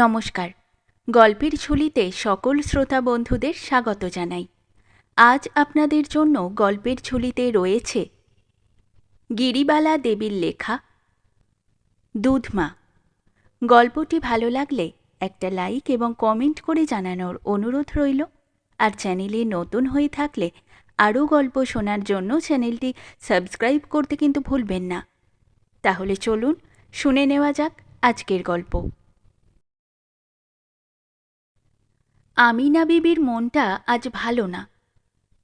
নমস্কার। গল্পের ঝুলিতে সকল শ্রোতা বন্ধুদের স্বাগত জানাই। আজ আপনাদের জন্য গল্পের ঝুলিতে রয়েছে গিরিবালা দেবীর লেখা দুধমা। গল্পটি ভালো লাগলে একটা লাইক এবং কমেন্ট করে জানানোর অনুরোধ রইল। আর চ্যানেলে নতুন হয়ে থাকলে আরও গল্প শোনার জন্য চ্যানেলটি সাবস্ক্রাইব করতে কিন্তু ভুলবেন না। তাহলে চলুন শুনে নেওয়া যাক আজকের গল্প। আমিনা বিবির মনটা আজ ভালো না।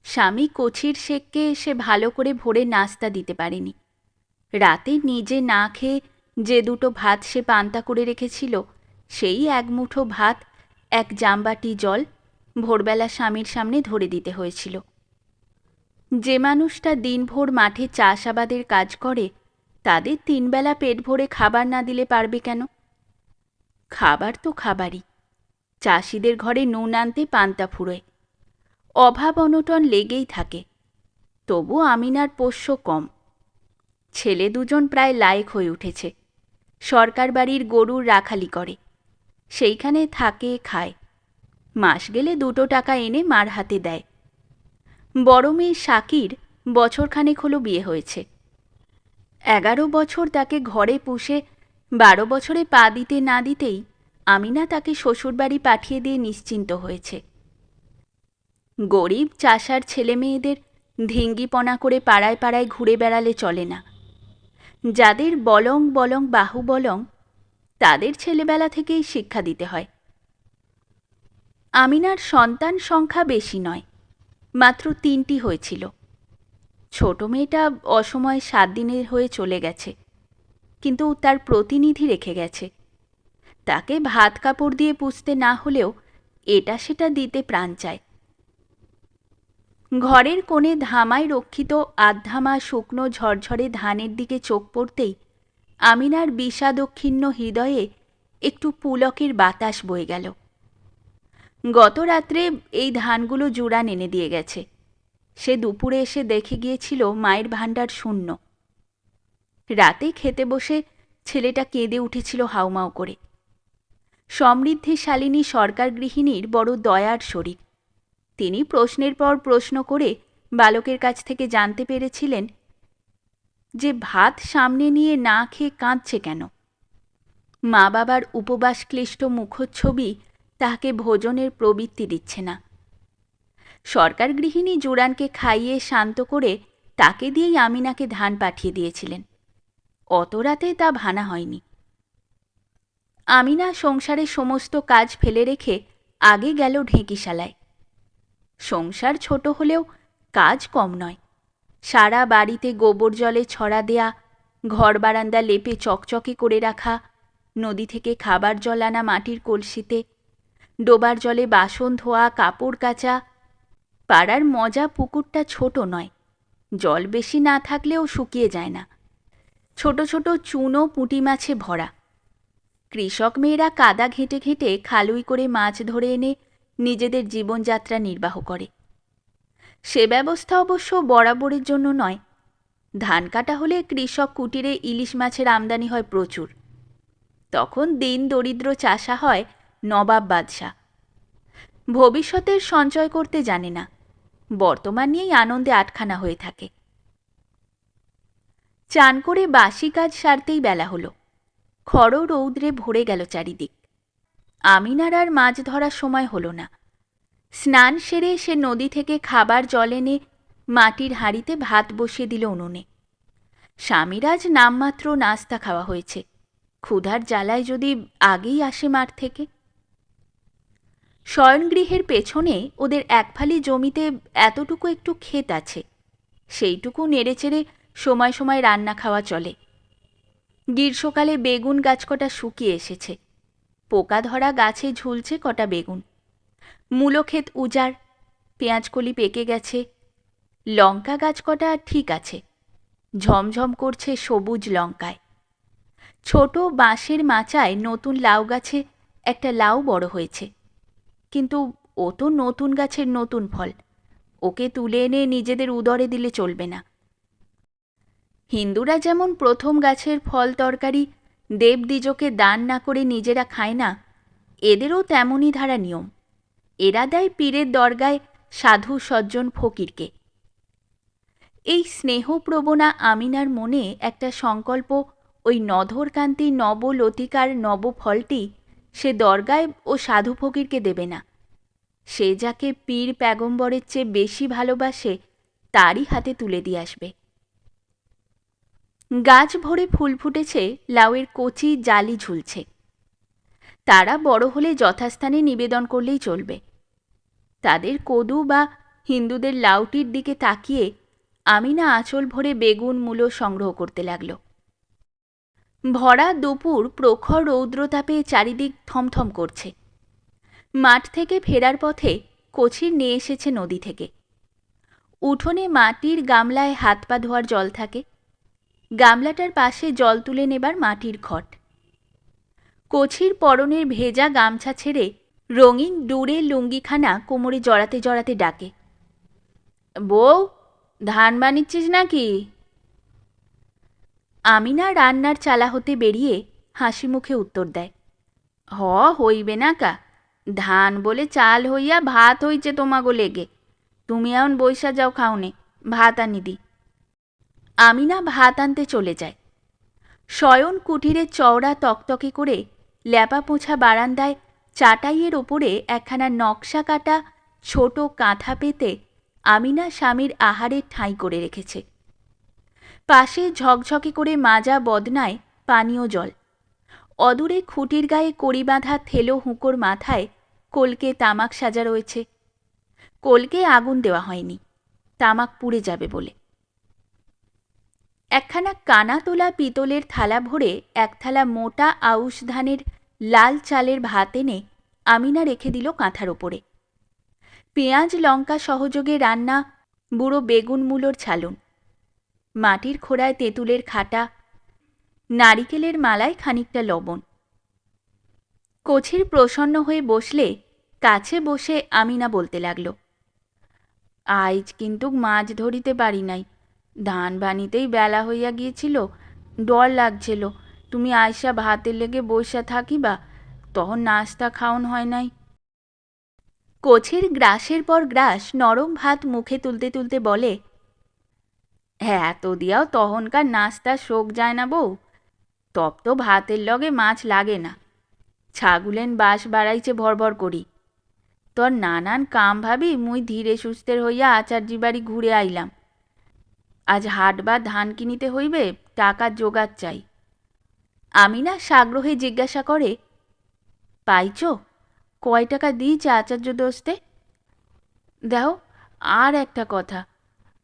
স্বামী কচির শেখকে সে ভালো করে ভোরে নাস্তা দিতে পারেনি। রাতে নিজে না খেয়ে যে দুটো ভাত সে পান্তা করে রেখেছিল, সেই এক মুঠো ভাত, এক জামবাটি জল ভোরবেলা স্বামীর সামনে ধরে দিতে হয়েছিল। যে মানুষটা দিনভর মাঠে চাষাবাদের কাজ করে, তাদের তিনবেলা পেট ভরে খাবার না দিলে পারবে কেন? খাবার তো খাবারই। চাষিদের ঘরে নুন আনতে পান্তা ফুরোয়। অভাব অনটন লেগেই থাকে। তবু আমিনার পোষ্য কম। ছেলে দুজন প্রায় লায়ক হয়ে উঠেছে। সরকার বাড়ির গরুর রাখালি করে। সেইখানে থাকে, খায়। মাস গেলে দুটো টাকা এনে মার হাতে দেয়। বড় মেয়ে শাকির বছরখানেক হলো বিয়ে হয়েছে। এগারো বছর তাকে ঘরে পুষে বারো বছরে পা দিতে না দিতেই আমিনা তাকে শ্বশুরবাড়ি পাঠিয়ে দিয়ে নিশ্চিন্ত হয়েছে। গরিব, চাষার ছেলে মেয়েদের ধিঙ্গিপনা করে পাড়ায় পাড়ায় ঘুরে বেড়ালে চলে না। যাদের বলং বলং বাহু বলং, তাদের ছেলেবেলা থেকেই শিক্ষা দিতে হয়। আমিনার সন্তান সংখ্যা বেশি নয়, মাত্র তিনটি হয়েছিল। ছোট মেয়েটা অসময়ে সাত দিনের হয়ে চলে গেছে, কিন্তু তার প্রতিনিধি রেখে গেছে। তাকে ভাত কাপড় দিয়ে পুষতে না হলেও এটা সেটা দিতে প্রাণ চায়। ঘরের কোণে ধামায় রক্ষিত আধ্যামা শুকনো ঝরঝরে ধানের দিকে চোখ পড়তেই আমিনার বিষাদক্ষিণ্ণ হৃদয়ে একটু পুলকের বাতাস বয়ে গেল। গত রাত্রে এই ধানগুলো জুড়ান এনে দিয়ে গেছে। সে দুপুরে এসে দেখে গিয়েছিল মায়ের ভাণ্ডার শূন্য। রাতে খেতে বসে ছেলেটা কেঁদে উঠেছিল হাউমাউ করে। সমৃদ্ধিশালিনী সরকার গৃহিণীর বড় দয়ার শরীর। তিনি প্রশ্নের পর প্রশ্ন করে বালকের কাছ থেকে জানতে পেরেছিলেন যে ভাত সামনে নিয়ে না খেয়ে কাঁদছে কেন। মা বাবার উপবাস ক্লিষ্ট মুখচ্ছবি তাহাকে ভোজনের প্রবৃত্তি দিচ্ছে না। সরকার গৃহিণী জুরানকে খাইয়ে শান্ত করে তাকে দিয়েই আমিনাকে ধান পাঠিয়ে দিয়েছিলেন। অত রাতে তা ভানা হয়নি। আমিনা সংসারের সমস্ত কাজ ফেলে রেখে আগে গেল ঢেঁকিশালায়। সংসার ছোট হলেও কাজ কম নয়। সারা বাড়িতে গোবর জলে ছড়া দেয়া, ঘর বারান্দা লেপে চকচকে করে রাখা, নদী থেকে খাবার জল আনা মাটির কলসিতে, ডোবার জলে বাসন ধোয়া, কাপড় কাচা, পাড়ার মজা পুকুরটা ছোট নয়। জল বেশি না থাকলেও শুকিয়ে যায় না। ছোট ছোট চুনো পুঁটি মাছে ভরা। কৃষক মেয়েরা কাদা ঘেঁটে ঘেঁটে খালুই করে মাছ ধরে এনে নিজেদের জীবনযাত্রা নির্বাহ করে। সে ব্যবস্থা অবশ্য বরাবরের জন্য নয়। ধান কাটা হলে কৃষক কুটিরে ইলিশ মাছের আমদানি হয় প্রচুর। তখন দিন দরিদ্র চাষা হয় নবাব বাদশাহ। ভবিষ্যতের সঞ্চয় করতে জানে না। বর্তমান নিয়েই আনন্দে আটখানা হয়ে থাকে। চান করে বাসি কাজ সারতেই বেলা হলো। খড় রৌদ্রে ভরে গেল চারিদিক। আমিনার আর মাছ ধরার সময় হলো না। স্নান সেরে সে নদী থেকে খাবার জল এনে মাটির হাঁড়িতে ভাত বসিয়ে দিল উনুনে। স্বামীরাজ নামমাত্র নাস্তা খাওয়া হয়েছে। ক্ষুধার জ্বালায় যদি আগেই আসে মাঠ থেকে। শয়নগৃহের পেছনে ওদের একফালি জমিতে এতটুকু একটু ক্ষেত আছে। সেইটুকু নেড়েচেড়ে সময় সময় রান্না খাওয়া চলে। গ্রীষ্মকালে বেগুন গাছ কটা শুকিয়ে এসেছে। পোকা ধরা গাছে ঝুলছে কটা বেগুন। মূলো ক্ষেত উজাড়, পেঁয়াজকলি পেকে গেছে, লঙ্কা গাছ কটা ঠিক আছে, ঝমঝম করছে সবুজ লঙ্কায়। ছোট বাঁশের মাচায় নতুন লাউ গাছে একটা লাউ বড় হয়েছে। কিন্তু ও তো নতুন গাছের নতুন ফল। ওকে তুলে এনে নিজেদের উদরে দিলে চলবে না। হিন্দুরা যেমন প্রথম গাছের ফল তরকারি দেবদ্বিজকে দান না করে নিজেরা খায় না, এদেরও তেমনই ধারা নিয়ম। এরা দেয় পীরের দরগায় সাধু সজ্জন ফকিরকে। এই স্নেহপ্রবণা আমিনার মনে একটা সংকল্প, ওই নধরকান্তি নবলতিকার নবফলটি সে দরগায় ও সাধু ফকিরকে দেবে না। সে যাকে পীর প্যাগম্বরের চেয়ে বেশি ভালোবাসে, তারই হাতে তুলে দিয়ে আসবে। গাছ ভরে ফুল ফুটেছে, লাউয়ের কচি জালি ঝুলছে। তারা বড় হলে যথাস্থানে নিবেদন করলেই চলবে। তাদের কদু বা হিন্দুদের লাউটির দিকে তাকিয়ে আমিনা আঁচল ভরে বেগুন, মূলো সংগ্রহ করতে লাগল। ভরা দুপুর প্রখর রৌদ্রতাপে চারিদিক থমথম করছে। মাঠ থেকে ফেরার পথে কচির নিয়ে এসেছে নদী থেকে। উঠোনে মাটির গামলায় হাত পা ধোয়ার জল থাকে। গামলাটার পাশে জল তুলে নেবার মাটির ঘট কচির পরনের ভেজা গামছা ছেড়ে রঙিন ডুরে লুঙ্গিখানা কোমরে জড়াতে জড়াতে ডাকে। বউ, ধান বানিচ্ছিস নাকি? আমিনা রান্নার চালা হতে বেরিয়ে হাসি মুখে উত্তর দেয়। হ, হইবে না কা। ধান বলে চাল হইয়া ভাত হইছে তোমাগো লেগে। তুমি এখন বৈশা যাও খাওনে। ভাত আনি দি। আমিনা ভাত আনতে চলে যায়। শয়ন কুটিরে চওড়া তকতকে করে ল্যাপা পোছা বারান্দায় চাটাইয়ের ওপরে একখানা নকশা কাটা ছোট কাঁথা পেতে আমিনা স্বামীর আহারে ঠাঁই করে রেখেছে। পাশে ঝকঝকে করে মাজা বদনায় পানীয় জল। অদূরে খুঁটির গায়ে কড়ি বাঁধা থেলো হুঁকোর মাথায় কলকে তামাক সাজা রয়েছে। কলকে আগুন দেওয়া হয়নি। তামাক পুড়ে যাবে বলে। একখানা কানা তোলা পিতলের থালা ভরে এক থালা মোটা আউশ ধানের লাল চালের ভাত এনে আমিনা রেখে দিল কাঁথার ওপরে। পেঁয়াজ, লঙ্কা সহযোগে রান্না বুড়ো বেগুন মূলোর ছালুন। মাটির খোড়ায় তেঁতুলের খাটা, নারিকেলের মালায় খানিকটা লবণ। কোছির প্রসন্ন হয়ে বসলে কাছে বসে আমিনা বলতে লাগল, আইজ কিন্তু মাছ ধরিতে পারি নাই। ধান বানিতেই বেলা হইয়া গিয়েছিল, ডর লাগছিল। তুমি আয়সা ভাতের লেগে বসা থাকিবা, তখন নাস্তা খাওন হয় নাই। কোছের গ্রাসের পর গ্রাস নরম ভাত মুখে তুলতে তুলতে বলে হ্যাঁ এত দিয়াও তখনকার নাস্তা শোক যায় না বউ। তপ তো ভাতের লগে মাছ লাগে না। ছাগুলেন বাস বাড়াইছে ভরভর করি। তোর নানান কাম ভাবি মুই ধীরে সুস্থের হইয়া আচার্যি বাড়ি ঘুরে আইলাম। আজ হাট বা ধান কিনিতে হইবে, টাকা জোগাড় চাই। আমি না সাগ্রহে জিজ্ঞাসা করে, পাইছ? কয় টাকা দিয়েছে আচার্য দোস্তে দেও আর একটা কথা,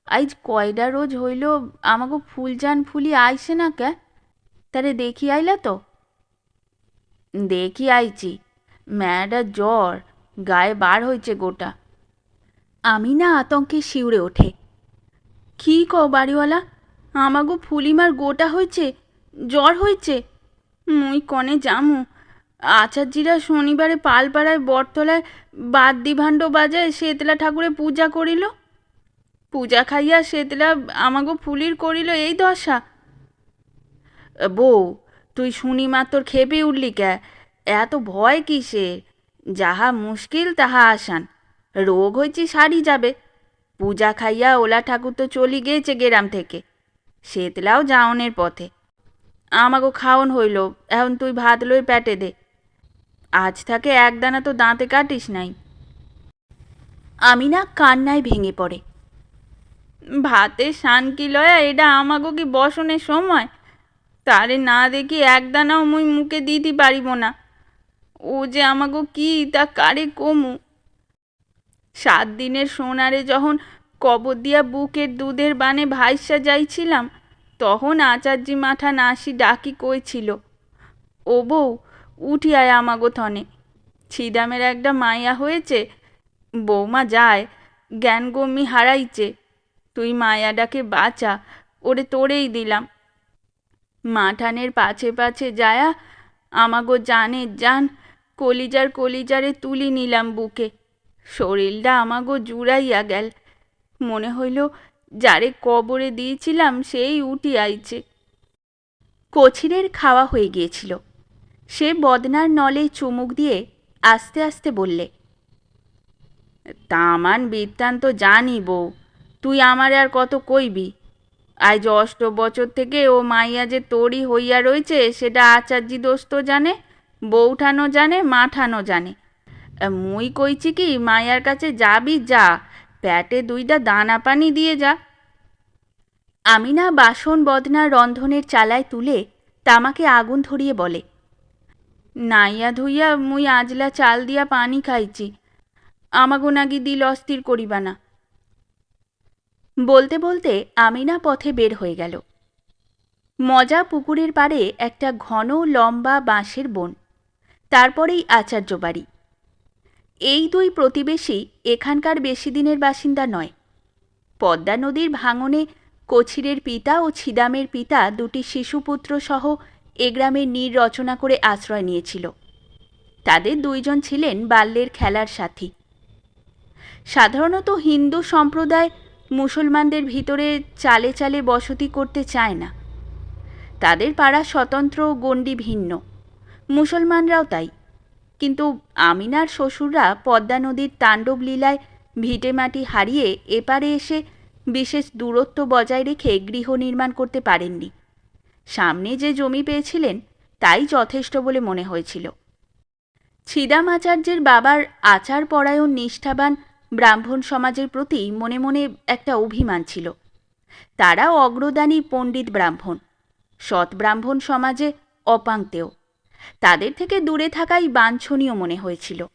আইজ কয়ডা রোজ হইল আমাকে ফুলজান ফুলি আইসে না কে তারে দেখি আইলা তো? দেখি আইছি, ম্যাডা জ্বর, গায়ে বার হয়েছে গোটা। আমি না আতঙ্কে শিউরে ওঠে। কি ক বাড়িওয়ালা? আমাগো ফুলিমার গোটা হয়েছে জ্বর হয়েছে মুই কনে জামু? আচার্যিরা শনিবারে পালপাড়ায় বটতলায় বাদ্যি ভাণ্ড বাজায় শেতলা ঠাকুরে পূজা করিল। পূজা খাইয়া শেতলা আমাগো ফুলির করিল এই দশা। বউ, তুই শুনি মাত্র খেপে উঠলি ক্যা এত ভয় কিসের? যাহা মুশকিল তাহা আসান। রোগ হয়েছি সারি যাবে। পূজা খাইয়া ওলা ঠাকুর তো চলি গিয়েছে গেরাম থেকে। শেতলাও যাওনের পথে। আমাগো খাওন হইল, এখন তুই ভাত লই প্যাটে দে। আজ থাকে এক দানা তো দাঁতে কাটিস নাই। আমি না কান্নায় ভেঙে পড়ে। ভাতে শান কি লয়া, এটা আমাগো কি বসনের সময়? তারে না দেখি এক দানাও মুই মুখে দিতে পারিব না। ও যে আমাগো কি, তা কারে কমু? সাত দিনের সোনারে যখন কবর দিয়া বুকের দুধের বানে ভাইসা যাইছিলাম, তখন আচার্যি মাথা নাসি ডাকি কইছিল, ও বউ উঠিয়ায় আমাগো থনে। ছিদামের একটা মাইয়া হয়েছে, বৌমা যায়, জ্ঞান গম্মি হারাইছে, তুই মায়াডাকে বাঁচা, ওরে তোরেই দিলাম। মাঠানের পাছে পাছে যায়া আমাগো জানের জান কলিজার কলিজারে তুলি নিলাম বুকে। শরীরটা আমাগো জুড়াইয়া গেল। মনে হইল যারে কবরে দিয়েছিলাম সেই উঠি আইছে। কচিরের খাওয়া হয়ে গিয়েছিল। সে বদনার নলে চুমুক দিয়ে আস্তে আস্তে বললে, তামান বৃত্তান্ত জানি বউ, তুই আমার আর কত কইবি? আজ অষ্ট বছর থেকে ও মাইয়া যে তোরই হইয়া রয়েছে সেটা আচার্যি দোস্ত জানে, বউঠানো জানে, মাঠানো জানে। মুই কইছি কি মায়ার কাছে যাবি, যা। প্যাটে দুইটা দানা পানি দিয়ে যা। আমি না বাসন বদনা রন্ধনের চালায় তুলে তামাকে আগুন ধরিয়ে বলে, নাইয়া ধুইয়া মুই আজলা চাল দিয়া পানি খাইছি। আমাগো নাকি দিল অস্থির করিবা না। বলতে বলতে আমিনা পথে বের হয়ে গেল। মজা পুকুরের পাড়ে একটা ঘন লম্বা বাঁশের বন। তারপরেই আচার্য বাড়ি। এই দুই প্রতিবেশী এখানকার বেশি দিনের বাসিন্দা নয়। পদ্মা নদীর ভাঙনে কছিরের পিতা ও ছিদামের পিতা দুটি শিশুপুত্র সহ এ গ্রামের নীর রচনা করে আশ্রয় নিয়েছিল। তাদের দুইজন ছিলেন বাল্যের খেলার সাথী। সাধারণত হিন্দু সম্প্রদায় মুসলমানদের ভিতরে চালে চালে বসতি করতে চায় না। তাদের পাড়া স্বতন্ত্র গণ্ডি ভিন্ন। মুসলমানরাও তাই। কিন্তু আমিনার শ্বশুররা পদ্মা নদীর তাণ্ডব লীলায় ভিটেমাটি হারিয়ে এপারে এসে বিশেষ দূরত্ব বজায় রেখে গৃহ নির্মাণ করতে পারেননি। সামনে যে জমি পেয়েছিলেন, তাই যথেষ্ট বলে মনে হয়েছিল। ছিদাম আচার্যের বাবার আচার পরায়ণ নিষ্ঠাবান ব্রাহ্মণ সমাজের প্রতি মনে মনে একটা অভিমান ছিল। তারা অগ্রদানী পণ্ডিত ব্রাহ্মণ। সৎ ব্রাহ্মণ সমাজে অপাঙ্ক্তেয় তাদের থেকে দূরে থাকাই বাঞ্ছনীয় মনে হয়েছিল।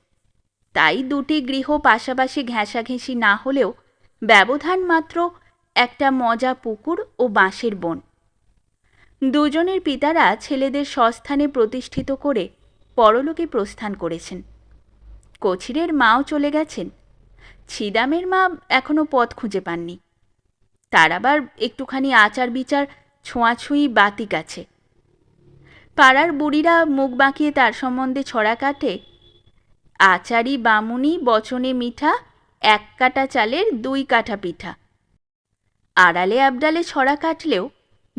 তাই দুটি গৃহ পাশাপাশি ঘেঁষাঘেঁষি না হলেও ব্যবধান মাত্র একটা মজা পুকুর ও বাঁশের বন। দুজনের পিতারা ছেলেদের স্বস্থানে প্রতিষ্ঠিত করে পরলোকে প্রস্থান করেছেন। কচিরের মাও চলে গেছেন। ছিদামের মা এখনও পথ খুঁজে পাননি। তার আবার একটুখানি আচার বিচার ছোঁয়াছুঁই বাতিক আছে। পাড়ার বুড়িরা মুখ বাঁকিয়ে তার সম্বন্ধে ছড়া কাটে। আচারি, বামুনি, বচনে মিঠা, এক কাটা চালের দুই কাঠা পিঠা। আড়ালে আবডালে ছড়া কাটলেও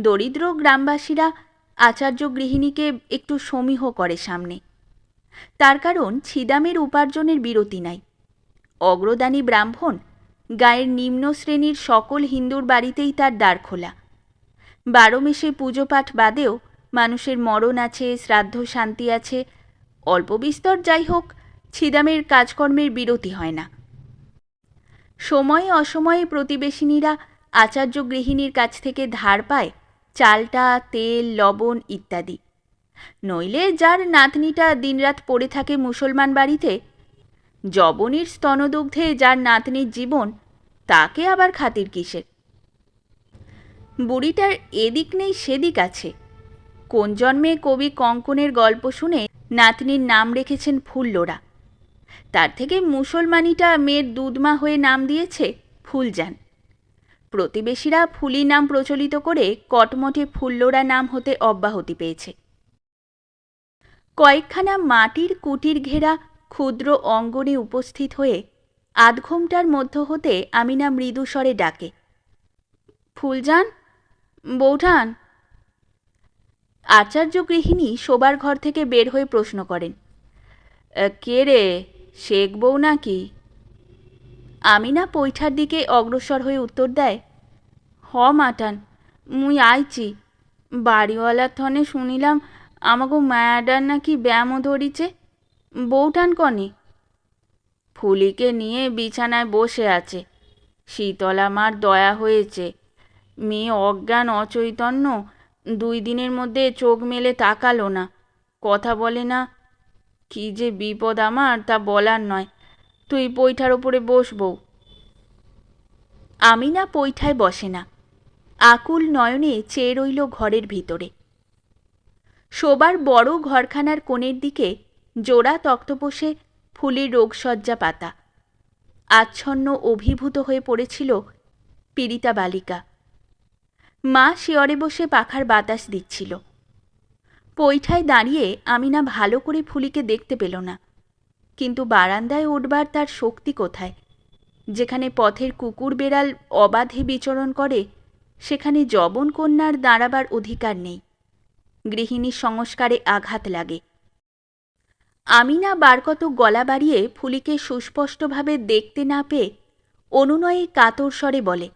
দরিদ্র গ্রামবাসীরা আচার্য গৃহিণীকে একটু সমীহ করে সামনে। তার কারণ ছিদামের উপার্জনের বিরতি নাই। অগ্রদানী ব্রাহ্মণ গায়ের নিম্ন শ্রেণির সকল হিন্দুর বাড়িতেই তার দ্বার খোলা। বারো মেশে পুজো পাঠ বাদেও মানুষের মরণ আছে, শ্রাদ্ধ শান্তি আছে, অল্প বিস্তর যাই হোক, ছিদামের কাজকর্মের বিরতি হয় না। সময়ে অসময়ে প্রতিবেশিনীরা, আচার্য গৃহিণীর কাছ থেকে ধার পায় চালটা, তেল, লবণ ইত্যাদি। নইলে যার নাতনিটা দিনরাত পড়ে থাকে মুসলমান বাড়িতে জবনীর স্তনদুগ্ধে যার নাতনির জীবন, তাকে আবার খাতির কিসের? বুড়িটার এদিক নেই, সেদিক আছে। কোন জন্মে কবি কঙ্কনের গল্প শুনে নাতনির নাম রেখেছেন ফুল্লোরা? তার থেকে মুসলমানিটা মেয়ের দুধমা হয়ে নাম দিয়েছে ফুলজান। প্রতিবেশীরা ফুলি নাম প্রচলিত করে কটমটে ফুল্লোরা নাম হতে অব্যাহতি পেয়েছে। কয়েকখানা মাটির কুটির ঘেরা ক্ষুদ্র অঙ্গনে উপস্থিত হয়ে আধ ঘণ্টার মধ্য হতে আমিনা মৃদুস্বরে ডাকে, ফুলজান, বৌঠান আচার্য গৃহিণী শোবার ঘর থেকে বের হয়ে প্রশ্ন করেন কে রে? শেখ বউ নাকি? আমিনা পৈঠার দিকে অগ্রসর হয়ে উত্তর দেয়, হ, মাটান, মুই আইছি। বাড়িওয়ালার থনে শুনিলাম আমাকে মায়াডার নাকি ব্যায়ামও ধরিছে। বউটান কনে? ফুলিকে নিয়ে বিছানায় বসে আছে। শীতলা মার দয়া হয়েছে। মেয়ে অজ্ঞান, অচৈতন্য দুই দিনের মধ্যে চোখ মেলে তাকালো না। কথা বলে না, কি যে বিপদ আমার তা বলার নয়। তুই পৈঠার ওপরে বসবো আমি না পৈঠায় বসে না। আকুল নয়নে চেয়ে রইল ঘরের ভিতরে। শোবার বড় ঘরখানার কোণের দিকে জোড়া তক্তপোষে ফুলের রোগসজ্জা পাতা। আচ্ছন্ন অভিভূত হয়ে পড়েছিল পীড়িতা বালিকা। মা শিয়রে বসে পাখার বাতাস দিচ্ছিল। পৈঠায় দাঁড়িয়ে আমি না ভালো করে ফুলিকে দেখতে পেল না। কিন্তু বারান্দায় উঠবার তার শক্তি কোথায়? যেখানে পথের কুকুর বেড়াল অবাধে বিচরণ করে, সেখানে জবন কন্যার দাঁড়াবার অধিকার নেই। গৃহিণীর সংস্কারে আঘাত লাগে। আমি আমিনা বারকত গলা বাড়িয়ে ফুলিকে সুস্পষ্টভাবে দেখতে না পেয়ে অনুনয়ে কাতর স্বরে বলে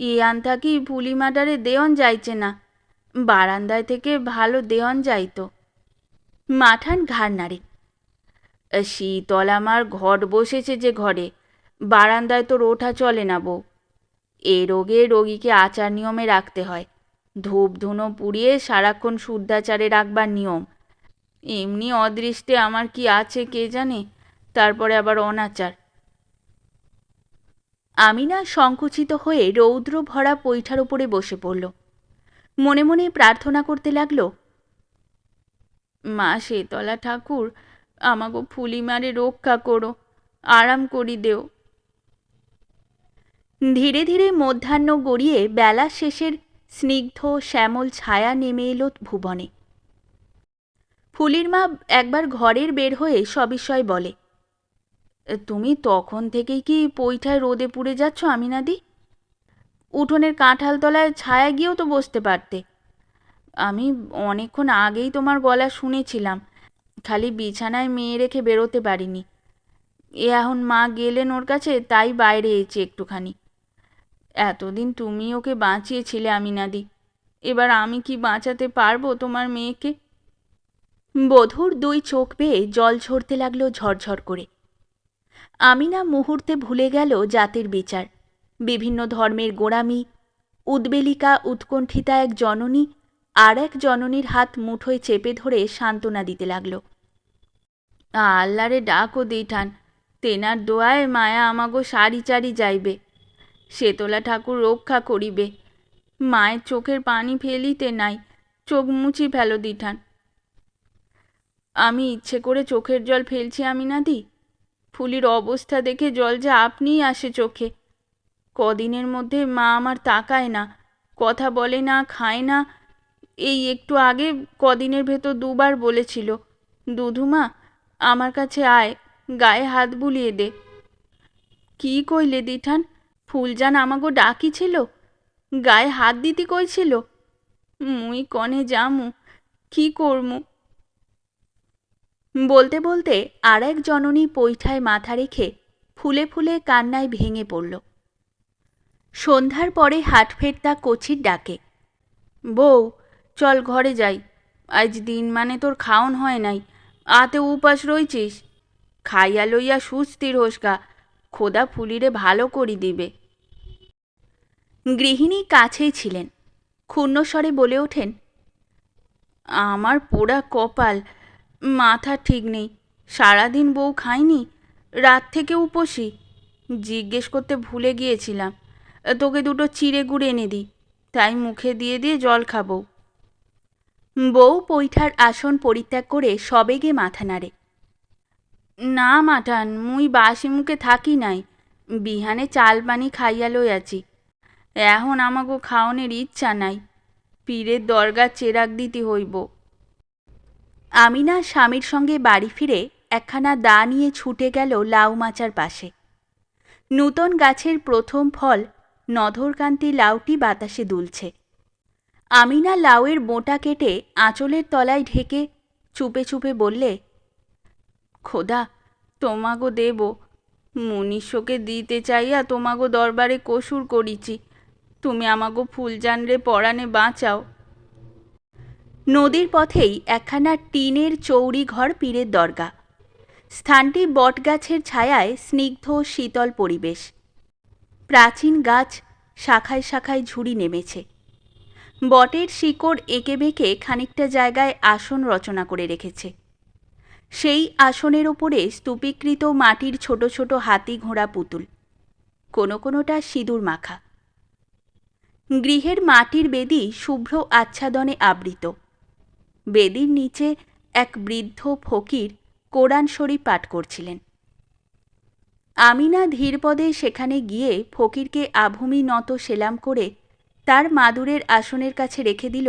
মাঠান ইয়ান থাকি ফুলি মাটারে দেওয়ান যাইছে না? বারান্দায় থেকে ভালো দেওয়ান যাইতো। মাঠান ঘাড় নাড়ে। শীতল আমার ঘট বসেছে যে ঘরে, বারান্দায় তোর ওঠা চলে না বউ। এ রোগে রোগীকে আচার নিয়মে রাখতে হয়। ধূপ ধুনো পুড়িয়ে সারাক্ষণ শুদ্ধাচারে রাখবার নিয়ম। এমনি অদৃষ্টে আমার কি আছে কে জানে? তারপরে আবার অনাচার। আমিনা সংকুচিত হয়ে রৌদ্র ভরা পৈঠার উপরে বসে পড়ল। মনে মনে প্রার্থনা করতে লাগল, মা শেতলা ঠাকুর, আমাগো ফুলিমারে রক্ষা করো, আরাম করি দেও। ধীরে ধীরে মধ্যাহ্ন গড়িয়ে বেলা শেষের স্নিগ্ধ শ্যামল ছায়া নেমে এলো ভুবনে। ফুলির মা একবার ঘরের বের হয়ে সবিষয় বলে তুমি তখন থেকেই কি পৈঠায় রোদে পুড়ে যাচ্ছ, আমিনাদি? উঠোনের কাঁঠাল তলায় ছায়া গিয়েও তো বসতে পারতে। আমি অনেকক্ষণ আগেই তোমার গলা শুনেছিলাম, খালি বিছানায় মেয়ে রেখে বেরোতে পারিনি। এ এখন মা গেলেন ওর কাছে, তাই বাইরে এসেছি একটুখানি। এতদিন তুমি ওকে বাঁচিয়েছিলে, আমিনাদি। এবার আমি কি বাঁচাতে পারব তোমার মেয়েকে? বধুর দুই চোখ বেয়ে জল ঝরতে লাগল ঝরঝর করে। আমিনা মুহূর্তে ভুলে গেল জাতির বিচার। বিভিন্ন ধর্মের গোড়ামি, উদ্বেলিকা উৎকণ্ঠিতা এক জননী আর এক জননীর হাত মুঠোয় চেপে ধরে সান্ত্বনা দিতে লাগল। আল্লারে ডাকো দিঠান, তেনার দোয়ায় মায়া আমাগো সারি চারি যাইবে। শেতলা ঠাকুর রক্ষা করিবে। মায়ের চোখের পানি ফেলিতে নাই, চোখ মুছি ফেলো দিঠান। আমি ইচ্ছে করে চোখের জল ফেলছি আমি না দি। ফুলির অবস্থা দেখে জল যে আপনিই আসে চোখে। কদিনের মধ্যে মা আমার তাকায় না, কথা বলে না, খায় না। এই একটু আগে কদিনের ভেতর দুবার বলেছিল, দুধুমা, আমার কাছে আয়, গায়ে হাত বুলিয়ে দে। কি কইলে দিঠান, ফুলজান আমাগো ডাকিছিল? গায়ে হাত দিতে কইছিল? মুই কনে যামু, কি করমু? বলতে বলতে আর এক জননী পৈঠায় মাথা রেখে ফুলে ফুলে কান্নায় ভেঙে পড়ল। সন্ধ্যার পরে হাট ফেরতা কচির ডাকে, বউ, চল ঘরে যাই, আজ দিন মানে তোর খাওন হয় নাই, আতে উপাস রইছিস, খাইয়া লইয়া সুস্থির হোসকা খোদা ফুলিরে ভালো করি দিবে। গৃহিণী কাছেই ছিলেন, ক্ষুণ্ণস্বরে বলে ওঠেন, আমার পোড়া কপাল মাথা ঠিক নেই। সারাদিন বউ খায়নি? রাত থেকে উপসী। জিজ্ঞেস করতে ভুলে গিয়েছিলাম। তোকে দুটো চিড়ে গুড় এনে দিই। তাই মুখে দিয়ে দিয়ে জল খাব। বউ পৈঠার আসন পরিত্যাগ করে সবেগে মাথা নাড়ে। না মাঠান, মুই বাসি মুখে থাকি নাই। বিহানে চাল পানি খাইয়া লই আছি। এখন আমাগো খাওনের ইচ্ছা নাই। পীরের দরগা চেরাক দিতে হইব। আমিনা স্বামীর সঙ্গে বাড়ি ফিরে একখানা দা নিয়ে ছুটে গেল লাউ মাচার পাশে। নূতন গাছের প্রথম ফল নধরকান্তি লাউটি বাতাসে দুলছে। আমিনা লাউয়ের বোঁটা কেটে আঁচলের তলায় ঢেকে চুপে চুপে বললে, খোদা, তোমাগো দেব। মনীষ্যকে দিতে চাইয়া তোমাগো দরবারে কসুর করিছি তুমি আমাগো ফুলজানরে পরাণে বাঁচাও। নদীর পথেই একখানা টিনের চৌড়ি ঘর পীরের দরগা। স্থানটি বটগাছের ছায়ায় স্নিগ্ধ শীতল পরিবেশ। প্রাচীন গাছ শাখায় শাখায় ঝুড়ি নেমেছে। বটের শিকড় এঁকে বেঁকে খানিকটা জায়গায় আসন রচনা করে রেখেছে। সেই আসনের ওপরে স্তূপীকৃত মাটির ছোট ছোট হাতি ঘোড়া পুতুল। কোনো কোনোটা সিঁদুর মাখা। গৃহের মাটির বেদি শুভ্র আচ্ছাদনে আবৃত। বেদির নিচে এক বৃদ্ধ ফকির কোরআন শরীফ পাঠ করছিলেন। আমিনা ধীরপদে সেখানে গিয়ে ফকিরকে আভূমি নত সেলাম করে তার মাদুরের আসনের কাছে রেখে দিল,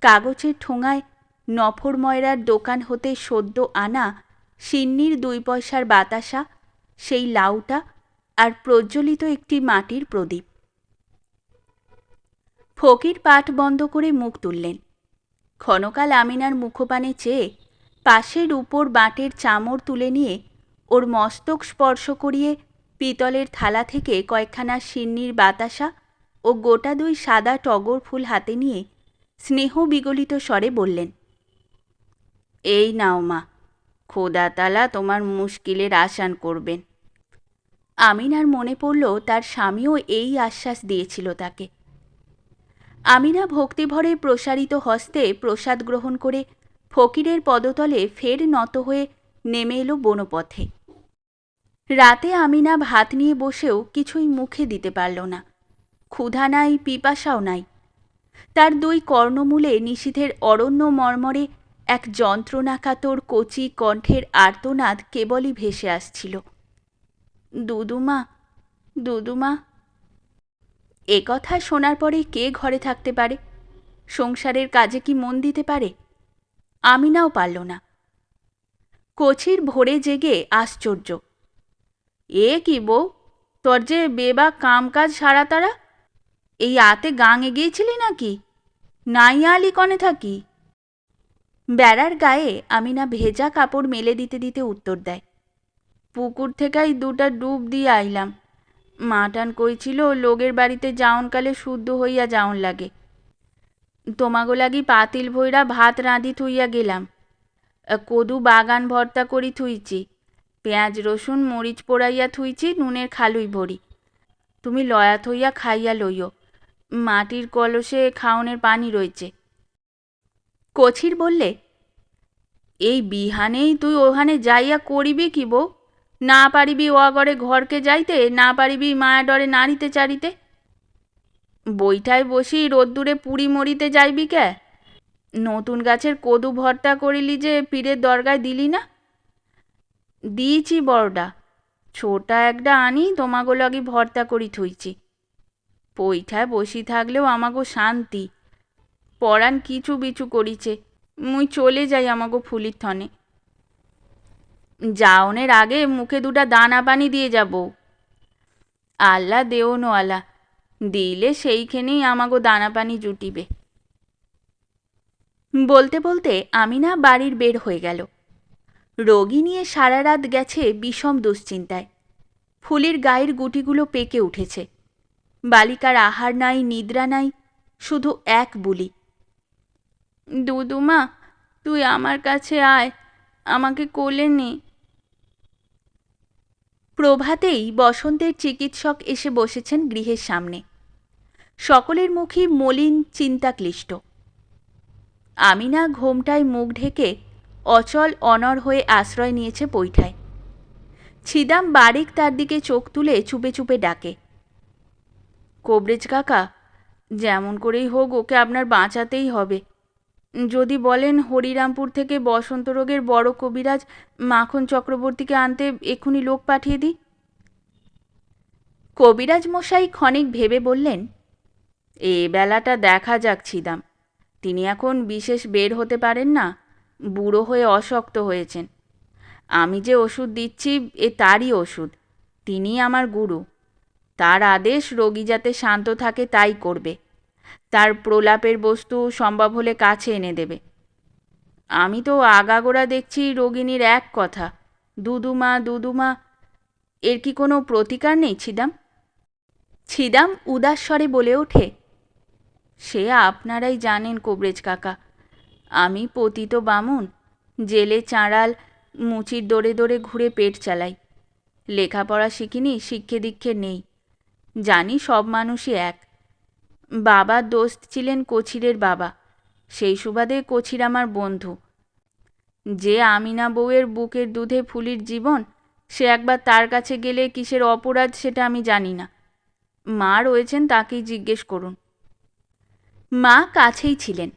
কাগজের ঠোঙায় নফর ময়রার দোকান হতে সদ্য আনা সিন্নির দুই পয়সার বাতাসা, সেই লাউটা আর প্রজ্বলিত একটি মাটির প্রদীপ। ফকির পাঠ বন্ধ করে মুখ তুললেন। ক্ষণকাল আমিনার মুখপানে চেয়ে পাশের উপর বাটের চামড় তুলে নিয়ে ওর মস্তক স্পর্শ করিয়ে পিতলের থালা থেকে কয়েকখানা সিন্নির বাতাসা ও গোটা দুই সাদা টগর ফুল হাতে নিয়ে স্নেহ বিগলিত স্বরে বললেন, এই নাও মা, খোদাতালা তোমার মুশকিলের আসান করবেন। আমিনার মনে পড়ল তার স্বামীও এই আশ্বাস দিয়েছিল তাকে। আমিনা ভক্তিভরে প্রসারিত হস্তে প্রসাদ গ্রহণ করে ফকিরের পদতলে ফের নত হয়ে নেমে এলো বনপথে। রাতে আমিনা ভাত নিয়ে বসেও কিছুই মুখে দিতে পারল না। ক্ষুধা নাই, পিপাসাও নাই। তার দুই কর্ণমূলে নিশীথের অরণ্য মর্মরে এক যন্ত্রণাকাতর কচি কণ্ঠের আর্তনাদ কেবলই ভেসে আসছিল। দুদুমা দুদুমা এ কথা শোনার পরে কে ঘরে থাকতে পারে? সংসারের কাজে কি মন দিতে পারে? আমিনাও পারল না। কচির ভোরে জেগে আশ্চর্য। এ কি বউ, তোর যে বেবা কামকাজ সারা তারা? এই আতে গাঙে গিয়েছিলি নাকি? নাই আলি কনে থাকি? বেড়ার গায়ে আমিনা ভেজা কাপড় মেলে দিতে দিতে উত্তর দেয়। পুকুর থেকেই দুটা ডুব দিয়ে আইলাম। মাটান কইছিল লোকের বাড়িতে যাওনকালে শুদ্ধ হইয়া যাওন লাগে। তোমাগো লাগি পাতিল ভৈরা ভাত রাঁধি থুইয়া গেলাম। কদু বাগান ভর্তা করি থুইছি। পেঁয়াজ, রসুন, মরিচ পোড়াইয়া থুইছি, নুনের খালুই ভরি। তুমি লয়া থইয়া খাইয়া লইও। মাটির কলসে খাওনের পানি রয়েছে কছির বললে, এই বিহানেই তুই ওখানে যাইয়া করিবি কি বউ? না পারিবি অগরে ঘরকে যাইতে, না পারিবি মায়া ডরে নাড়িতে চারিতে বইটায় বসি রোদ্দুরে পুরি মরিতে যাইবি কে নতুন গাছের কদু ভর্তা করিলি যে পীরের দরগায় দিলি না? দিয়েছি বড়ডা, ছোটা একটা আনি, তোমাগো লাগি ভর্তা করি থুইছি। পৈঠায় বসি থাকলেও আমাগো শান্তি, পরাণ কিছু বিচু করিছে। মুই চলে যাই আমাগো ফুলির থনে। যাওনের আগে মুখে দুটা দানা পানি দিয়ে যাব। আল্লাহ দেওনো আল্লাহ, দিলে সেইখানেই আমাগো দানা পানি জুটিবে। বলতে বলতে আমিনা বাড়ির বের হয়ে গেল। রোগী নিয়ে সারা রাত গেছে বিষম দুশ্চিন্তায়। ফুলির গায়ের গুটিগুলো পেকে উঠেছে। বালিকার আহার নাই, নিদ্রা নাই, শুধু এক বুলি। দুদুমা, তুই আমার কাছে আয়, আমাকে কোলে নে। প্রভাতেই বসন্তের চিকিৎসক এসে বসেছেন গৃহের সামনে। সকলের মুখই মলিন চিন্তাক্লিষ্ট। আমিনা ঘোমটায় মুখ ঢেকে অচল অনর হয়ে আশ্রয় নিয়েছে বৈঠায় ছিদাম বারেক তার দিকে চোখ তুলে চুপে চুপে ডাকে। কোবরেজ কাকা, যেমন করেই হোক ওকে আপনার বাঁচাতেই হবে। যদি বলেন হরিরামপুর থেকে বসন্ত রোগের বড় কবিরাজ মাখন চক্রবর্তীকে আনতে এক্ষুনি লোক পাঠিয়ে দিই? কবিরাজ মশাই ক্ষণিক ভেবে বললেন, এ বেলাটা দেখা যাক ছিদাম। তিনি এখন বিশেষ বের হতে পারেন না, বুড়ো হয়ে অশক্ত হয়েছেন। আমি যে ওষুধ দিচ্ছি, এ তারই ওষুধ। তিনি আমার গুরু। তার আদেশ রোগী যাতে শান্ত থাকে তাই করবে। তার প্রলাপের বস্তু সম্ভব হলে কাছে এনে দেবে। আমি তো আগাগোড়া দেখছি রোগিনীর এক কথা, দুদুমা দুদুমা, এর কি কোনো প্রতিকার নেই ছিদাম? ছিদাম উদাস স্বরে বলে ওঠে, সে আপনারাই জানেন কোবরেজ কাকা, আমি পতিত বামুন, জেলে চাঁড়াল, মুচির দৌড়ে দৌড়ে ঘুরে পেট চালাই, লেখাপড়া শিখিনি, শিক্ষে দীক্ষে নেই, জানি সব মানুষই এক বাবা দোস্ত ছিলেন কোছিরের বাবা। সেই সুবাদে কোছির আমার বন্ধু। যে আমিনা বউয়ের বুকের দুধে ফুলির জীবন, সে একবার তার কাছে গেলে কিসের অপরাধ সেটা আমি জানি না। মা রয়েছেন তাকেই জিজ্ঞেস করুন। মা কাছেই ছিলেন,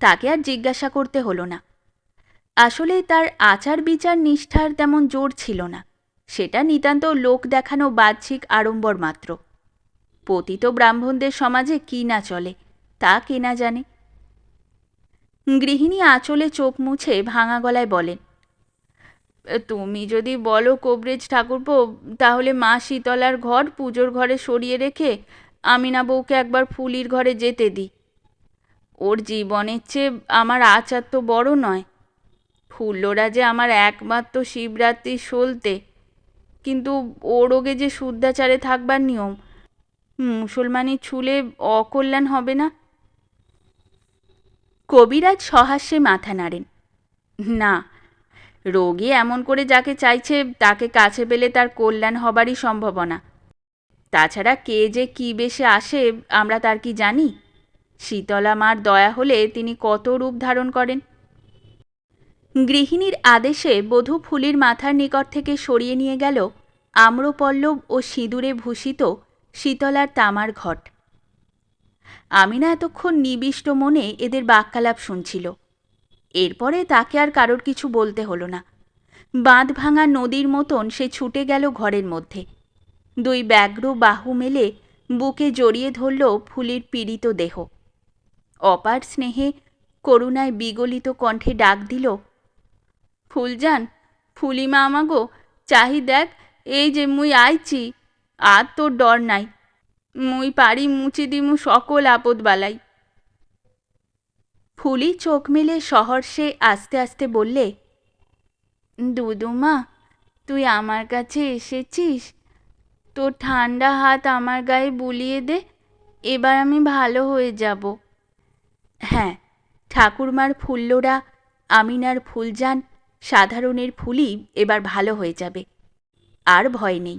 তাকে আর জিজ্ঞাসা করতে হলো না। আসলে তার আচার বিচার নিষ্ঠার তেমন জোর ছিল না, সেটা নিতান্ত লোক দেখানো বাহ্যিক আড়ম্বর মাত্র। পতিত ব্রাহ্মণদের সমাজে কি না চলে, তা কে না জানে। গৃহিণী আঁচলে চোখ মুছে ভাঙা গলায় বলেন, তুমি যদি বলো কবরেজ ঠাকুরপো, তাহলে মা শীতলার ঘর পুজোর ঘরে সরিয়ে রেখে আমিনা বউকে একবার ফুলির ঘরে যেতে দিই। ওর জীবনের চেয়ে আমার আচার তো বড় নয়। ফুল্লরা যে আমার একমাত্র শিবরাত্রি সলতে, কিন্তু ও রোগে যে শুদ্ধাচারে থাকবার নিয়ম মুসলমানি ছুলে অকল্যাণ হবে না? কবিরাজ সহাস্যে মাথা নাড়েন। না, রোগী এমন করে যাকে চাইছে, তাকে কাছে পেলে তার কল্যাণ হবারই সম্ভাবনা। তাছাড়া কে যে কী বেশে আসে, আমরা তার কি জানি? শীতলা মার দয়া হলে তিনি কত রূপ ধারণ করেন? গৃহিণীর আদেশে বধূ ফুলির মাথার নিকট থেকে সরিয়ে নিয়ে গেল আম্রপল্লব ও সিঁদুরে ভূষিত শীতলার তামার ঘট। আমিনা এতক্ষণ নিবিষ্ট মনে এদের বাক্যালাপ শুনছিল। এরপরে তাকে আর কারোর কিছু বলতে হলো না। বাঁধ ভাঙা নদীর মতন সে ছুটে গেল ঘরের মধ্যে। দুই ব্যাঘ্র বাহু মেলে বুকে জড়িয়ে ধরল ফুলির পীড়িত দেহ। অপার স্নেহে করুণায় বিগলিত কণ্ঠে ডাক দিল, ফুলজান, ফুলিমা আমাগো, চাহি দেখ, এই যে মুই আইছি আর তোর ডর নাই। মুই পারি মুচি দিমু সকল আপদ বালাই। ফুলি চোখ মেলে সহর্ষে আস্তে আস্তে বললে দুদুমা তুই আমার কাছে এসেছিস? তোর ঠান্ডা হাত আমার গায়ে বুলিয়ে দে, এবার আমি ভালো হয়ে যাব। হ্যাঁ ঠাকুরমার ফুল্লরা, আমিনার ফুলজান, সাধারণের ফুলই এবার ভালো হয়ে যাবে, আর ভয় নেই।